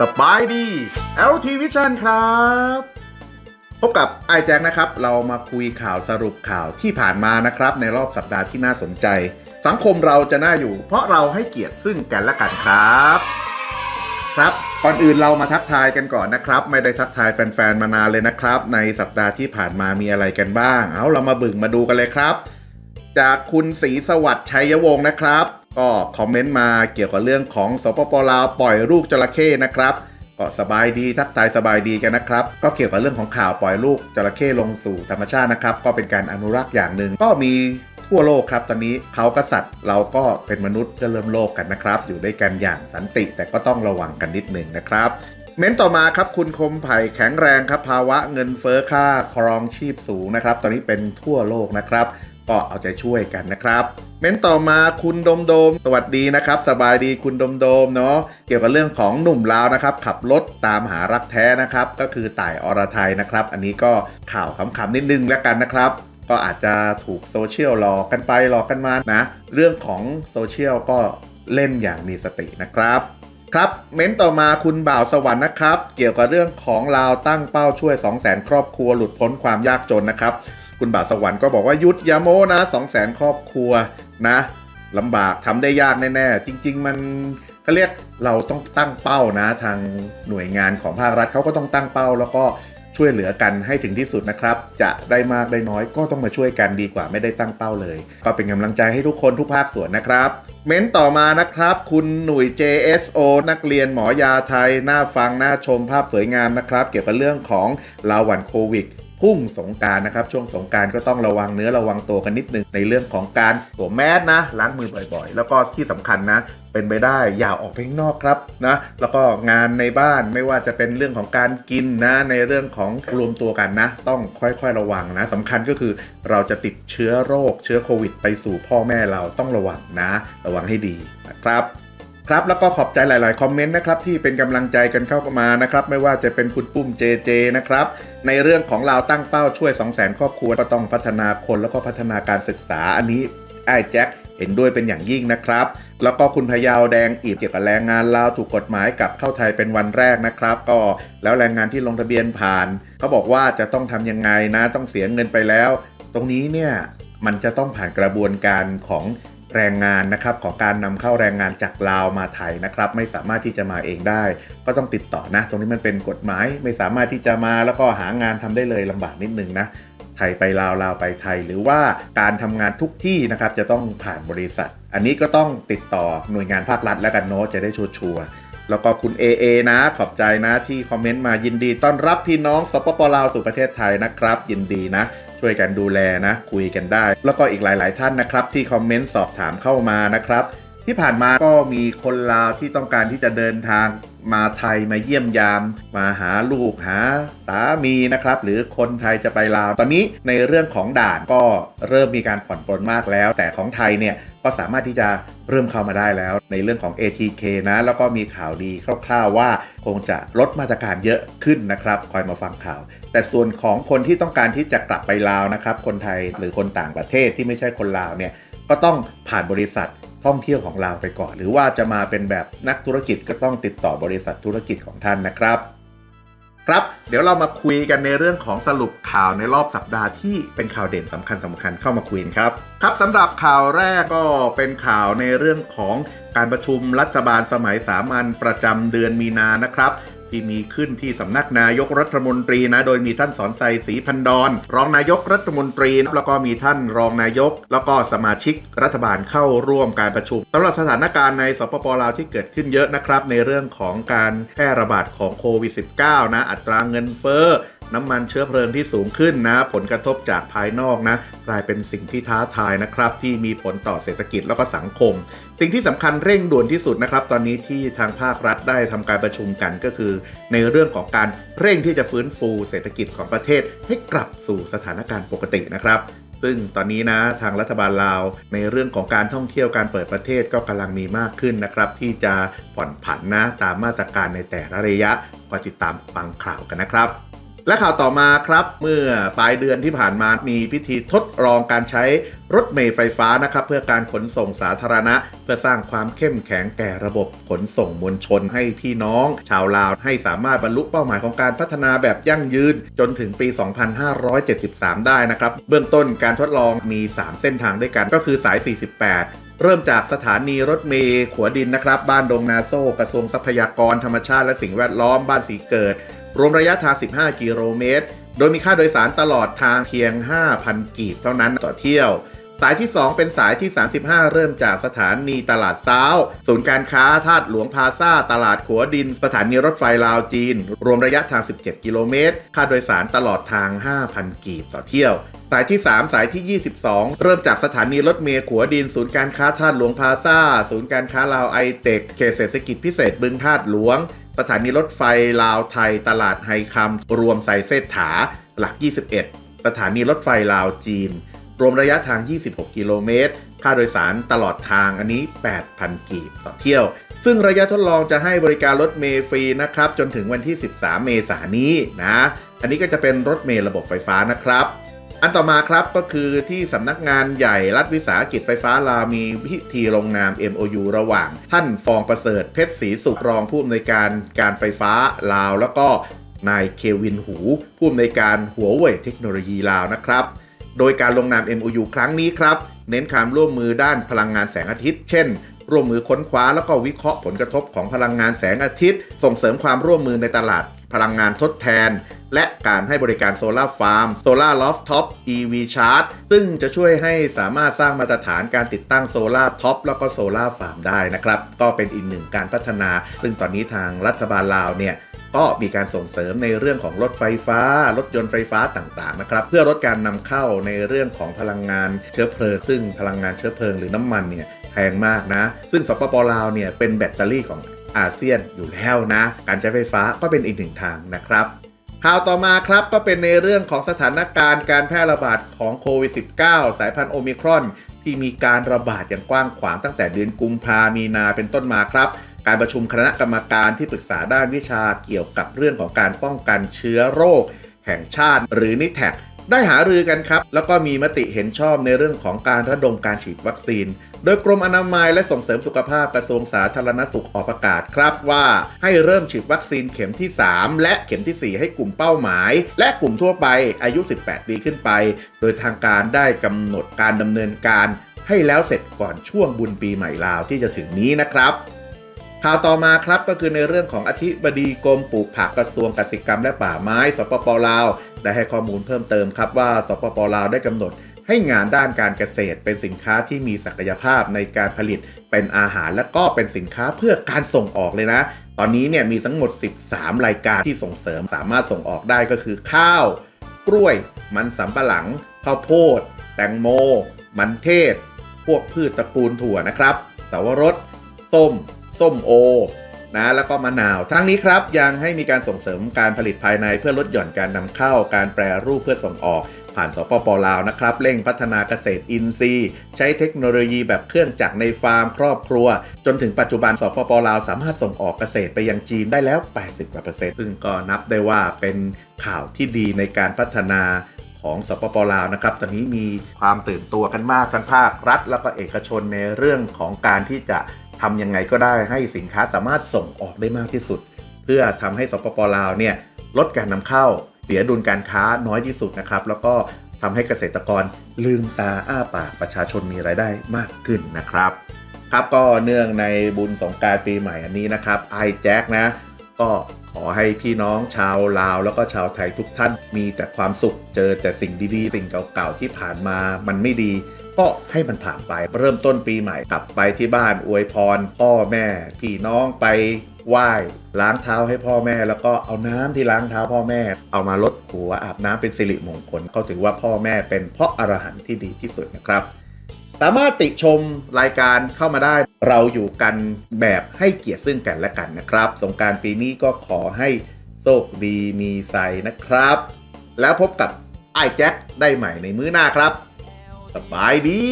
สบายดี LT Vision ครับ พบกับไอแจ็คนะครับ เรามาคุยข่าวสรุปข่าวที่ผ่านมานะครับ ในรอบสัปดาห์ที่น่าสนใจ สังคมเราจะน่าอยู่ เพราะเราให้เกียรติซึ่งกันและกันครับ ครับก่อนอื่นเรามาทักทายกันก่อนนะครับ ไม่ได้ทักทายแฟนๆมานานเลยนะครับ ในสัปดาห์ที่ผ่านมามีอะไรกันบ้าง เอาเรามาบึ่งมาดูกันเลยครับ จากคุณศรีสวัสดิ์ชัยวงศ์นะครับ ก็คอมเมนต์มาเกี่ยวกับเรื่องของสปปลาวปล่อยลูกจระเข้นะครับก็สบายดีทักทายสบายดีกันนะครับ ก็เกี่ยวกับเรื่องของข่าวปล่อยลูกจระเข้ลงสู่ธรรมชาตินะครับ ก็เป็นการอนุรักษ์อย่างหนึ่งก็มีทั่วโลกครับ ตอนนี้เขากษัตริย์เราก็เป็นมนุษย์เพื่อเริ่มโลกกันนะครับ อยู่ด้วยกันอย่างสันติแต่ก็ต้องระวังกันนิดหนึ่งนะครับ เม้นต่อมาครับคุณคมไผ่แข็งแรงครับ ภาวะเงินเฟ้อค่าครองชีพสูงนะครับ ตอนนี้เป็นทั่วโลกนะครับ ก็เอาใจช่วยกันนะครับเม้นต่อมาคุณดมโดม สวัสดีนะครับ สบายดีคุณดมโดมเนาะเกี่ยวกับเรื่องของหนุ่มลาวนะครับ ขับรถตามหารักแท้นะครับ ก็คือต่ายอรไทยนะครับ อันนี้ก็ข่าวขำๆนิดนึงแล้วกันนะครับก็อาจจะถูกโซเชียลหลอกกันไปหลอกกันมานะ เรื่องของโซเชียลก็เล่นอย่างมีสตินะครับ ครับ เม้นต่อมาคุณบ่าวสวรรค์นะครับ เกี่ยวกับเรื่องของลาวตั้งเป้าช่วย 2 0 0 0 0 0 ครอบครัวหลุดพ้นความยากจนนะครับ คุณบาวสวรรค์ก็บอกว่ายุดยาโมนะ2 0 0 0 0 0ครอบครัวนะลำบากทำได้ยากแน่ๆ จริง ๆ มันเขาเรียกเราต้องตั้งเป้านะ ทางหน่วยงานของภาครัฐเขาก็ต้องตั้งเป้า แล้วก็ช่วยเหลือกันให้ถึงที่สุดนะครับ จะได้มากได้น้อยก็ต้องมาช่วยกันดีกว่าไม่ได้ตั้งเป้าเลย ก็เป็นกำลังใจให้ทุกคนทุกภาคส่วนนะครับ เม้นต่อมานะครับ คุณหนุ่ย JSO นักเรียนหมอยาไทย น่าฟังน่าชมภาพสวยงามนะครับ เกี่ยวกับเรื่องของลาหวันโควิด พุ่งสงการนะครับช่วงสงการก็ต้องระวังเนื้อระวังตัวกันนิดนึงในเรื่องของการสวมแมสนะล้างมือบ่อยๆ แล้วก็ที่สำคัญนะ เป็นไปได้อย่าออกไปข้างนอกครับนะแล้วก็งานในบ้านไม่ว่าจะเป็นเรื่องของการกินนะในเรื่องของรวมตัวกันนะ ต้องค่อยๆระวังนะสำคัญก็คือเราจะติดเชื้อโรคเชื้อโควิด ไปสู่พ่อแม่เราต้องระวังนะ ระวังให้ดีนะครับ ครับแล้วก็ขอบใจหลาย ๆ คอมเมนต์นะครับที่เป็นกำลังใจกันเข้ามานะครับไม่ว่าจะเป็นคุณปุ้มเจเจนะครับในเรื่องของเราตั้งเป้าช่วย 2 0 0 0 0 0 ครอบครัวก็ต้องพัฒนาคนแล้วก็พัฒนาการศึกษาอันนี้ไอ้แจ็คเห็นด้วยเป็นอย่างยิ่งนะครับ แล้วก็คุณพยาวแดงอีกเกี่ยวกับแรงงานลาวถูกกฎหมายกลับเข้าไทยเป็นวันแรกนะครับ ก็แล้วแรงงานที่ลงทะเบียนผ่านเขาบอกว่าจะต้องทำยังไงนะต้องเสียเงินไปแล้ว ตรงนี้เนี่ยมันจะต้องผ่านกระบวนการของ แรงงานนะครับของการนำเข้าแรงงานจากลาวมาไทยนะครับ ไม่สามารถที่จะมาเองได้ ก็ต้องติดต่อนะ ตรงนี้มันเป็นกฎหมายไม่สามารถที่จะมาแล้วก็หางานทำได้เลยลำบากนิดนึงนะไทยไปลาวลาวไปไทย หรือว่าการทำงานทุกที่นะครับจะต้องผ่านบริษัท อันนี้ก็ต้องติดต่อหน่วยงานภาครัฐแล้วกันเนาะจะได้ชัวร์แล้วก็คุณ AA นะขอบใจนะที่คอมเมนต์มายินดีต้อนรับพี่น้องสปปลาวสู่ประเทศไทยนะครับ ยินดีนะ ช่วยกันดูแลนะ คุยกันได้ แล้วก็อีกหลาย ๆ ท่านนะครับ ที่คอมเมนต์สอบถามเข้ามานะครับ ที่ผ่านมาก็มีคนลาวที่ต้องการที่จะเดินทางมาไทยมาเยี่ยมยาม มาหาลูกหาสามีนะครับ หรือคนไทยจะไปลาว ตอนนี้ในเรื่องของด่านก็เริ่มมีการผ่อนปลนมากแล้ว แต่ของไทยเนี่ยก็สามารถที่จะเริ่มเข้ามาได้แล้ว ในเรื่องของ ATK นะ แล้วก็มีข่าวดีคร่าวๆว่าคงจะลดมาตรการเยอะขึ้นนะครับ คอยมาฟังข่าว แต่ส่วนของคนที่ต้องการที่จะกลับไปลาวนะครับ คนไทยหรือคนต่างประเทศที่ไม่ใช่คนลาวเนี่ยก็ต้องผ่านบริษัท ท่องเที่ยวของเราไปก่อน หรือว่าจะมาเป็นแบบนักธุรกิจก็ต้องติดต่อบริษัทธุรกิจของท่านนะครับ ครับ เดี๋ยวเรามาคุยกันในเรื่องของสรุปข่าวในรอบสัปดาห์ที่เป็นข่าวเด่นสำคัญสำคัญเข้ามาคุยครับ ครับสำหรับข่าวแรกก็เป็นข่าวในเรื่องของการประชุมรัฐบาลสมัยสามัญประจำเดือนมีนานะครับ ที่มีขึ้นที่สำนักนายกรัฐมนตรีนะ โดยมีท่านสอนไซศรีพันดอนรองนายกรัฐมนตรี แล้วก็มีท่านรองนายก แล้วก็สมาชิกรัฐบาลเข้าร่วมการประชุมสำหรับสถานการณ์ในสปปลาวที่เกิดขึ้นเยอะนะครับ ในเรื่องของการแพร่ระบาดของโควิด -19 นะอัตราเงินเฟ้อ น้ำมันเชื้อเพลิงที่สูงขึ้นนะ ผลกระทบจากภายนอกนะ กลายเป็นสิ่งที่ท้าทายนะครับ ที่มีผลต่อเศรษฐกิจแล้วก็สังคม สิ่งที่สำคัญเร่งด่วนที่สุดนะครับ ตอนนี้ที่ทางภาครัฐได้ทำการประชุมกันก็คือ ในเรื่องของการเร่งที่จะฟื้นฟูเศรษฐกิจของประเทศให้กลับสู่สถานการณ์ปกตินะครับซึ่งตอนนี้นะทางรัฐบาลลาว ในเรื่องของการท่องเที่ยวการเปิดประเทศก็กำลังมีมากขึ้นนะครับ ที่จะผ่อนผันนะตามมาตรการในแต่ละระยะก็ติดตามฟังข่าวกันนะครับ และข่าวต่อมาครับเมื่อปลายเดือนที่ผ่านมามีพิธีทดลองการใช้รถเมล์ไฟฟ้านะครับเพื่อการขนส่งสาธารณะ เพื่อสร้างความเข้มแข็งแก่ระบบขนส่งมวลชนให้พี่น้อง ชาวลาวให้สามารถบรรลุเป้าหมายของการพัฒนาแบบยั่งยืน จนถึงปี 2573 ได้นะครับ เบื้องต้นการทดลองมี 3 เส้นทางด้วยกันก็คือสาย 48เริ่มจากสถานีรถเมล์ขัวดินนะครับ บ้านดงนาโซกระทรวงทรัพยากรธรรมชาติและสิ่งแวดล้อมบ้านสีเกิด รวมระยะทาง 15 กิโลเมตร โดยมีค่าโดยสารตลอดทางเพียง 5,000 กีบเท่านั้นต่อเที่ยว สายที่ 2 เป็นสายที่ 35 เริ่มจากสถานีตลาดซ้าวศูนย์การค้าธาตุหลวงพาซาตลาดขัวดิน สถานีรถไฟลาวจีน รวมระยะทาง 17 กิโลเมตร ค่าโดยสารตลอดทาง 5,000 กีบต่อเที่ยวสายที่ 3 สายที่ 22 เริ่มจากสถานีรถเมล์ขัวดิน ศูนย์การค้าธาตุหลวงพาซาศูนย์การค้าลาวไอเทคเขตเศรษฐกิจพิเศษบึงธาตุหลวง สถานีรถไฟลาวไทยตลาดไฮคำรวมไซเซตถาหลัก 21 สถานีรถไฟลาวจีน รวมระยะทาง 26 กิโลเมตร ค่าโดยสารตลอดทางอันนี้ 8,000 กีบต่อเที่ยว ซึ่งระยะทดลองจะให้บริการรถเมล์ฟรีนะครับ จนถึงวันที่ 13 เมษายนนี้นะ อันนี้ก็จะเป็นรถเมล์ระบบไฟฟ้านะครับ อันต่อมาครับก็คือที่สำนักงานใหญ่รัฐวิสาหกิจไฟฟ้าลาวมีพิธีลงนาม MOU ระหว่าง ท่านฟองประเสริฐเพชรศรีสุขรองผู้อำนวยการการไฟฟ้าลาว แล้วก็นายเควินหู ผู้อำนวยการหัวเว่ยเทคโนโลยีลาวนะครับ โดยการลงนาม MOU ครั้งนี้ครับ เน้นความร่วมมือด้านพลังงานแสงอาทิตย์ เช่น ร่วมมือค้นคว้าแล้วก็วิเคราะห์ผลกระทบของพลังงานแสงอาทิตย์ ส่งเสริมความร่วมมือในตลาด พลังงานทดแทน และการให้บริการโซลาร์ฟาร์มโซลาร์ลอฟท็อป EV Charge ซึ่งจะช่วยให้สามารถสร้างมาตรฐานการติดตั้งโซลาร์ท็อปแล้วก็โซลาร์ฟาร์มได้นะครับ ก็เป็นอีกหนึ่งการพัฒนา ซึ่งตอนนี้ทางรัฐบาลลาวเนี่ยก็มีการส่งเสริมในเรื่องของรถไฟฟ้า รถยนต์ไฟฟ้าต่างๆนะครับเพื่อลดการนำเข้าในเรื่องของพลังงานเชื้อเพลิง ซึ่งพลังงานเชื้อเพลิงหรือน้ำมันเนี่ยแพงมากนะ ซึ่งสปปลาวเนี่ยเป็นแบตเตอรี่ของ อาเซียนอยู่แล้วนะ การใช้ไฟฟ้าก็เป็นอีกหนึ่งทางนะครับข่าวต่อมาครับก็เป็นในเรื่องของสถานการณ์การแพร่ระบาดของโควิด -19 สายพันธุ์โอมิครอน ที่มีการระบาดอย่างกว้างขวางตั้งแต่เดือนกุมภามีนาเป็นต้นมาครับ การประชุมคณะกรรมการที่ปรึกษาด้านวิชาเกี่ยวกับเรื่องของการป้องกันเชื้อโรค แห่งชาติ หรือนิแทก ได้หารือกันครับ แล้วก็มีมติเห็นชอบในเรื่องของการระดมการฉีดวัคซีน โดยกรมอนามัยและส่งเสริมสุขภาพกระทรวงสาธารณสุขออกประกาศครับว่าให้เริ่มฉีดวัคซีนเข็มที่ 3 และเข็มทีสี่ 4 ให้กลุ่มเป้าหมาย และกลุ่มทั่วไปอายุ 18 ปีขึ้นไป โดยทางการได้กำหนดการดำเนินการให้แล้วเสร็จก่อนช่วงบุญปีใหม่ลาวที่จะถึงนี้นะครับข่าวต่อมาครับก็คือในเรื่องของอธิบดีกรมปลูกผักกระทรวงเกษตรกรรมและป่าไม้สปปลาว ได้ให้ข้อมูลเพิ่มเติมครับว่าสปปลาวได้กำหนดให้งานด้านการเกษตรเป็นสินค้าที่มีศักยภาพในการผลิตเป็นอาหารและก็เป็นสินค้าเพื่อการส่งออกเลยนะ ตอนนี้เนี่ยมีทั้งหมด 13 รายการที่ส่งเสริมสามารถส่งออกได้ก็คือข้าว กล้วย มันสำปะหลัง ข้าวโพด แตงโม มันเทศ พวกพืชตระกูลถั่วนะครับสาวรสส้ม ส้มโอ นะแล้วก็มะนาว ทั้งนี้ครับยังให้มีการส่งเสริมการผลิตภายในเพื่อลดหย่อนการนำเข้า การแปรรูปเพื่อส่งออก ผ่านสปปลาวนะครับเร่งพัฒนาเกษตรอินทรีย์ ใช้เทคโนโลยีแบบเครื่องจักรในฟาร์มครอบครัว จนถึงปัจจุบันสปปลาวสามารถส่งออกเกษตรไปยังจีนได้แล้ว 80กว่าเปอร์เซ็นต์ซึ่งก็นับได้ว่าเป็นข่าวที่ดีในการพัฒนาของสปปลาวนะครับ ตอนนี้มีความตื่นตัวกันมากทั้งภาครัฐ แล้วก็เอกชนในเรื่องของการที่จะ ทำยังไงก็ได้ให้สินค้าสามารถส่งออกได้มากที่สุด เพื่อทำให้สปปลาวเนี่ยลดการนำเข้า เสียดุลการค้าน้อยที่สุดนะครับ แล้วก็ทำให้เกษตรกรลืมตาอ้าปากประชาชนมีรายได้มากขึ้นนะครับ ครับก็เนื่องในบุญสงการปีใหม่อันนี้นะครับไอแจ็คนะ ก็ขอให้พี่น้องชาวลาว แล้วก็ชาวไทยทุกท่านมีแต่ความสุขเจอแต่สิ่งดีๆ สิ่งเก่าๆที่ผ่านมามันไม่ดี ก็ให้มันผ่านไปเริ่มต้นปีใหม่กลับไปที่บ้านอวยพร พ่อแม่พี่น้องไปไหว้ล้างเท้าให้พ่อแม่ แล้วก็เอาน้ำที่ล้างเท้าพ่อแม่ เอามาลดหัวอาบน้ำเป็นสิริมงคลเขาถือว่าพ่อแม่เป็นเพราะอรหันต์ที่ดีที่สุดนะครับ สามารถติชมรายการเข้ามาได้ เราอยู่กันแบบให้เกียรติซึ่งกันและกันนะครับ สงกรารปีนี้ก็ขอให้โชคดีมีใสนะครับ แล้วพบกับไอ้แจ็คได้ใหม่ในมื้อหน้าครับ สบายดี